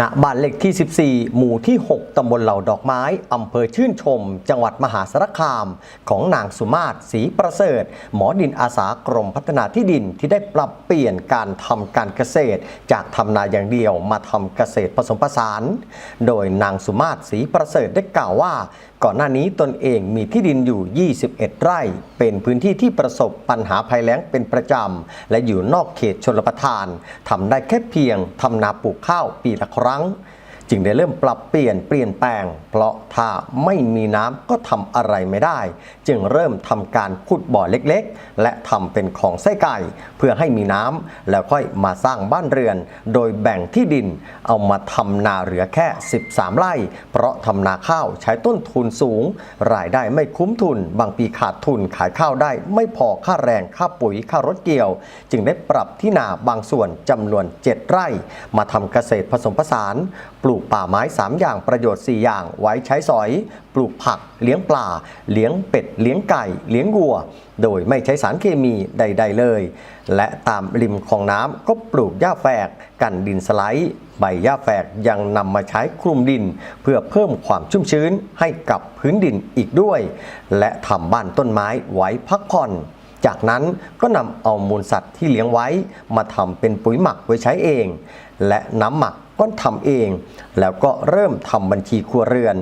ณบ้านเลขที่ 14 หมู่ที่ 6 ตำบลเหล่าดอกไม้ อำเภอชื่นชม จังหวัดมหาสารคาม ของนางสุมาศศรีประเสริฐ หมอดินอาสากรมพัฒนาที่ดินที่ได้ปรับเปลี่ยนการทำการเกษตร จากทำนาอย่างเดียวมาทำเกษตรผสมผสาน โดยนางสุมาศศรีประเสริฐได้กล่าวว่า ก่อนหน้านี้ตนเองมีที่ดินอยู่ 21 ไร่ เป็นพื้นที่ที่ประสบปัญหาภัยแล้งเป็นประจำและอยู่นอกเขตชนประทานทำได้แค่เพียงทำนาปลูกข้าวปีละครั้ง จึงได้เริ่มปรับเปลี่ยนเปลี่ยนแปลง เพราะถ้าไม่มีน้ำก็ทำอะไรไม่ได้ จึงเริ่มทำการขุดบ่อเล็กๆ และทำเป็นของไส้ไก่ เพื่อให้มีน้ำแล้วค่อยมาสร้างบ้านเรือน โดยแบ่งที่ดินเอามาทำนาเหลือแค่ 13 ไร่ เพราะทำนาข้าวใช้ต้นทุนสูง รายได้ไม่คุ้มทุน บางปีขาดทุนขายข้าวได้ ไม่พอค่าแรงค่าปุ๋ยค่ารถเกี่ยว จึงได้ปรับที่นาบางส่วนจำนวน 7 ไร่ มาทำเกษตรผสมผสานปลูกป่าไม้ 3 อย่างประโยชน์ 4 อย่าง ไว้ใช้สอย ปลูกผัก เลี้ยงปลา เลี้ยงเป็ด เลี้ยงไก่ เลี้ยงวัว โดยไม่ใช้สารเคมีใด ๆ เลย และตามริมคลองน้ำก็ปลูกหญ้าแฝก กันดินสไลด์ใบหญ้าแฝกยังนำมาใช้คลุมดิน เพื่อเพิ่มความชุ่มชื้นให้กับพื้นดินอีกด้วย และทำบ้านต้นไม้ไว้พักผ่อนจากนั้นก็นำเอามูลสัตว์ที่เลี้ยงไว้ มาทำเป็นปุ๋ยหมักไว้ใช้เอง และน้ำหมัก ก็ทำเอง แล้วก็เริ่มทำบัญชีครัวเรือน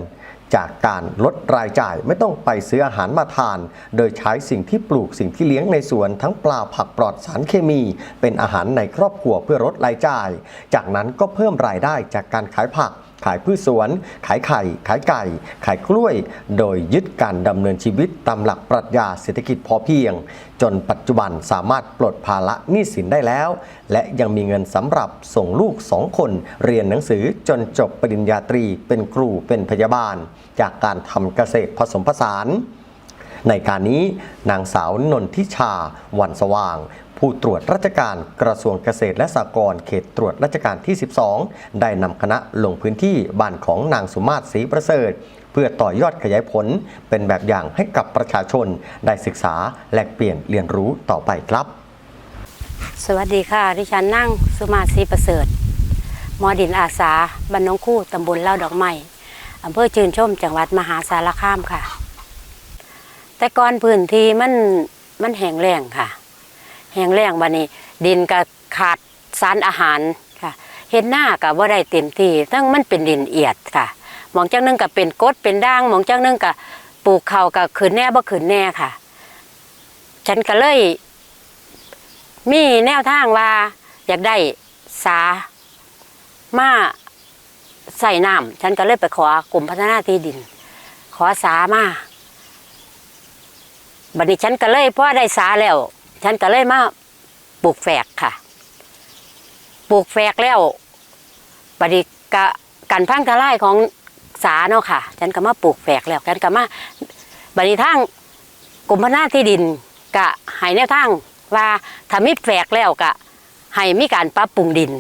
จากการลดรายจ่ายไม่ต้องไปซื้ออาหารมาทาน โดยใช้สิ่งที่ปลูกสิ่งที่เลี้ยงในสวนทั้งปลาผักปลอดสารเคมี เป็นอาหารในครอบครัวเพื่อลดรายจ่าย จากนั้นก็เพิ่มรายได้จากการขายผัก ขายพืชสวน ขายไข่ ขายไก่ ขายกล้วย โดยยึดการดำเนินชีวิตตามหลักปรัชญาเศรษฐกิจพอเพียง จนปัจจุบันสามารถปลดภาระหนี้สินได้แล้ว และยังมีเงินสำหรับส่งลูกสองคน เรียนหนังสือจนจบปริญญาตรีเป็นครูเป็นพยาบาล จากการทำเกษตรผสมผสานในการนี้นางสาวนนทิชาวันสว่าง ผู้ตรวจราชการกระทรวงเกษตรและสหกรณ์เขตตรวจราชการที่ 12 ได้นำคณะลงพื้นที่บ้านของนางสุมาศศรีประเสริฐเพื่อต่อยอดขยายผลเป็นแบบอย่างให้กับประชาชนได้ศึกษาแลกเปลี่ยนเรียนรู้ต่อไปครับ สวัสดีค่ะ ดิฉันนั่งสุมาศรีประเสริฐมอดินอาสาบ้านหน้องคู่ตำบลเล่าดอกไม้อำเภอจืนชมจังหวัดมหาสารคามค่ะ แต่ก่อนพื้นที่มันมันแห้งแล้งค่ะ แห้งแล้งบันนี้ ดินก็ขาดสารอาหารค่ะเห็นหน้ากับว่าได้เต็มที่ทั้งมันเป็นดินเอียดค่ะมองจังนึงก็เป็นกดเป็นด่างมองจังนึงก็ปลูกเขาก็ขืนแน่บ่ขืนแน่ค่ะ ฉันก็เลย มีแนวทางว่า อยากได้สามาใส่น้ำฉันก็เลยไปขอกรมพัฒนาที่ดิน ขอสามาบัดนี้ฉันก็เลยพ่อได้สาแล้ว ฉันก็เลยมาปลูกแฝกค่ะ ปลูกแฝกแล้วบัดนี้กะกันพังทลายของสาเนาะค่ะ ฉันก็มาปลูกแฝกแล้วฉันก็มาบัดนี้ทางกรมพัฒนาที่ดินกะให้แนวทางว่าถ้ามีแฝกแล้วก็ให้มีการปรับปรุงดิน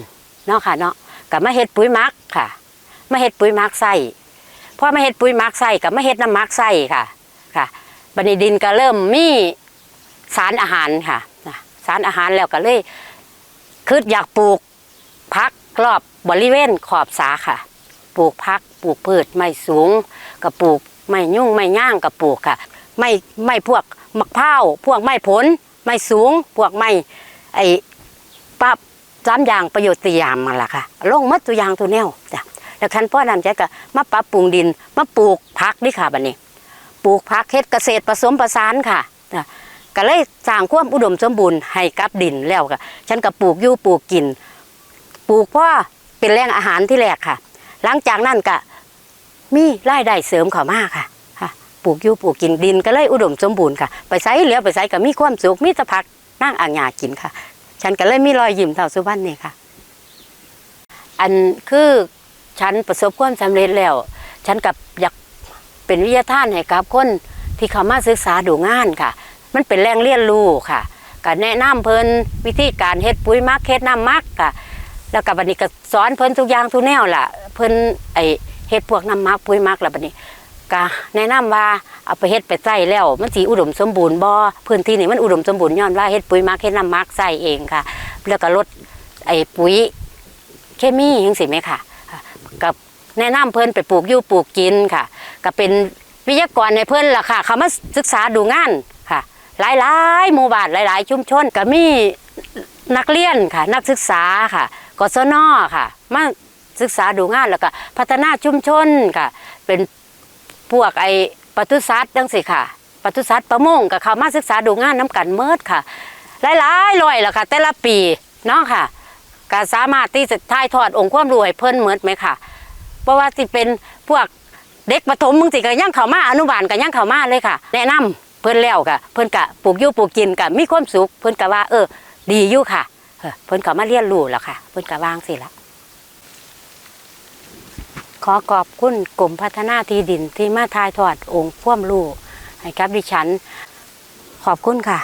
เนาะค่ะเนาะกับมาเฮ็ดปุ๋ยมักค่ะ มาเฮ็ดปุ๋ยมักใส่พอมาเฮ็ดปุ๋ยมักใส่กับมาเฮ็ดน้ำมักใส่ค่ะค่ะบัดนี้ดินก็เริ่มมี สารอาหารค่ะสารอาหารแล้วก็เลยคืออยากปลูกพักรอบบริเวณขอบสาค่ะ ปลูกพักปลูกพืชไม่สูงก็ปลูกไม่ยุ่งไม่ย่างก็ปลูกค่ะ ไม่ไม่พวกมะพร้าวพวกไม้ผล ไม่สูง พวกไม่ไอ้ปรับสามอย่างประโยชน์สี่อย่างมันล่ะค่ะลงมัดตัวอย่างตัวแนวจ้ะแล้วคันพ่อนั้นจะก็มาปรับปรุงดินมาปลูกผักนี่ค่ะบัดนี้ ปลูกผักเฮ็ดเกษตรผสมผสานค่ะ ก็เลยสร้างความอุดมสมบูรณ์ให้กับดินแล้วก็ฉันก็ปลูกยู่ปลูกกิน ปลูกพราเป็นแหล่งอาหารที่แรกค่ะ หลังจากนั้นก็มีรายได้เสริมเข้ามาค่ะค่ะปลูกยู่ปลูกกินดินก็เลยอุดมสมบูรณ์ค่ะ ไปไสเหลือไปไสก็มีความสุขมีแต่ผักนั่งอ่างหยากินค่ะ ฉันก็เลยมีรอยยิ้มเท่าสุวรรณนี่ค่ะ อันคือฉันประสบความสำเร็จแล้ว ฉันกับอยากเป็นวิทยาทานให้กับคนที่เขามาศึกษาดูงานค่ะ มันเป็นแรงเรียนรู้ค่ะก็แนะนำเพิ่นวิธีการเฮ็ดปุ๋ยมักเฮ็ดน้ำหมักค่ะแล้วก็บัดนี้ก็สอนเพิ่นทุกอย่างทุกแนวล่ะ เพิ่นไอเฮ็ดพวกน้ำหมักปุ๋ยมักล้วบัดนี้ก็แนะนำว่าเอาไปเฮ็ดไปใส่แล้วมันสิอุดมสมบูรณ์บ่พื้นที่นี่มันอุดมสมบูรณ์ย้อนว่าเฮ็ดปุ๋ยมักเฮ็ดน้ำหมักใส่เองค่ะ แล้วก็ลดไอปุ๋ยเคมีจังซี่แม่ค่ะกับแนะนำเพิ่นไปปลูกอยู่ปลูกกินค่ะ ก็เป็นวิทยากรในเพิ่นล่ะค่ะเขามาศึกษาดูงาน หลายๆหมู่บ้านหลาย ๆ ชุมชนก็มีนักเรียนค่ะ นักศึกษาค่ะกศนค่ะมาศึกษาดูงานแล้วก็พัฒนาชุมชนค่ะ เป็นพวกไอ้ปศุสัตว์จังสิค่ะปศุสัตว์ประมงก็เขามาศึกษาดูงานน้กันเมิดค่ะ หลายๆร้อยแล้วค่ะ แต่ละปีเนาะค่ะก็สามารถที่จะถ่ายทอดองค์ความรู้ให้เพิ่นเมิดไหมค่ะ เพราะว่าสิเป็นพวกเด็กประถมมึงสิก็ยังเข้ามาอนุบาลก็ยังเข้ามาเลยค่ะ แนะนำ เพิ่นแล้วก็เพิ่นกะปลูกอยู่ปลูกกินกะมีความสุขเพิ่นกะว่า เออ ดีอยู่ค่ะเพิ่นก็มาเรียนรู้แล้วค่ะ เพิ่นก็วางสิละขอขอบคุณกลุ่มพัฒนาที่ดินที่มาทายทอดองค์พ่วมลูกให้กับดิฉัน ขอบคุณค่ะ